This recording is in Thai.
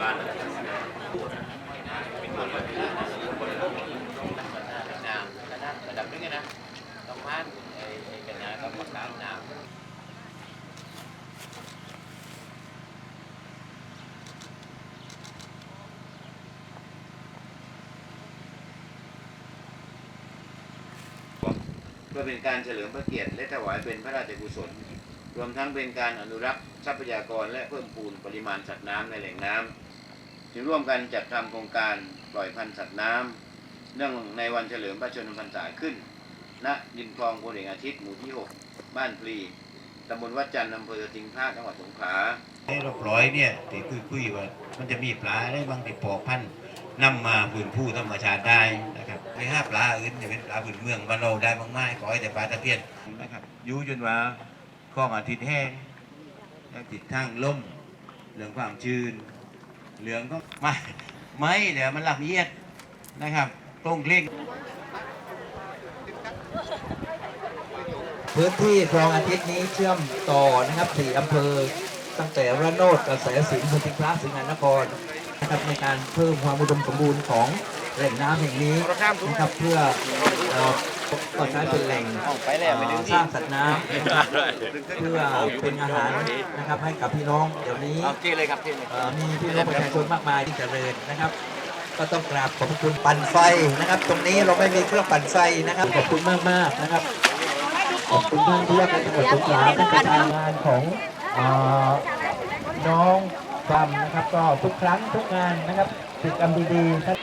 บ้านเระมเพื่อเป็นการเฉลิมพระเกียรติและถวายเป็นพระราชกุศล รวมทั้งเป็นการอนุรักษ์ทรัพยากรและเพิ่มปูนปริมาณสัตว์น้ำในแหล่งน้ำ จึงร่วมกันจัดทำโครงการปล่อยพันธุ์สัตว์น้ำเนื่องในวันเฉลิมพระชนมพรรษาขึ้น ณดินคลองโพเอกอาทิตย์หมู่ที่ 6 บ้านพลีตำบลวัดจันทร์อำเภอสิงห์ท่าจังหวัดสงขลาให้รบร้อยเนี่ยที่คุยคุยๆว่ามันจะมีปลาได้บางที่ปอกพันธุ์นำมาพื้นผู้ธรรมชาติได้นะครับไม่ห้าปลาอื่นจะเป็นปลาพื้นเมืองบ้านเราได้บางไม้ขอให้แต่ปลาตะเพียนนะครับอยู่จนว่าคลองอาทิตย์แห้งแล้วติดทางล่มเหลืองความชื้น เหลืองก็ไม่ไม่เดี๋ยวมันหลับเอียดนะครับตรงเคร่งพื้นที่คลองอาทิตย์นี้เชื่อมต่อนะครับสี่อำเภอ ตั้งแต่ระโนดกระแสสิงห์พุทธิพระสิงหนครนะครับในการเพิ่มความอุดมสมบูรณ์ของแหล่งน้ำแห่งนี้นะครับเพื่ออ ก็ใช้เป็นแหล่งเอ่อสร้างสัตว์น้ำนะครับเพื่อเป็นอาหารนะครับให้กับพี่น้องเดี๋ยวนี้เอ่อมีพี่น้องประชาชนมากมายที่เจริญนะครับ ก็ต้องกราบขอบพระคุณปั่นไฟนะครับ ตรงนี้เราไม่มีเครื่องปั่นไฟนะครับขอบคุณมากมากๆนะครับขอบคุณท่านผู้ว่าการจังหวัดสงขลาท่านประธานงานของเอ่อน้องฟำนะครับ ก็ทุกครั้งทุกงานนะครับกิจกรรมดีๆครับ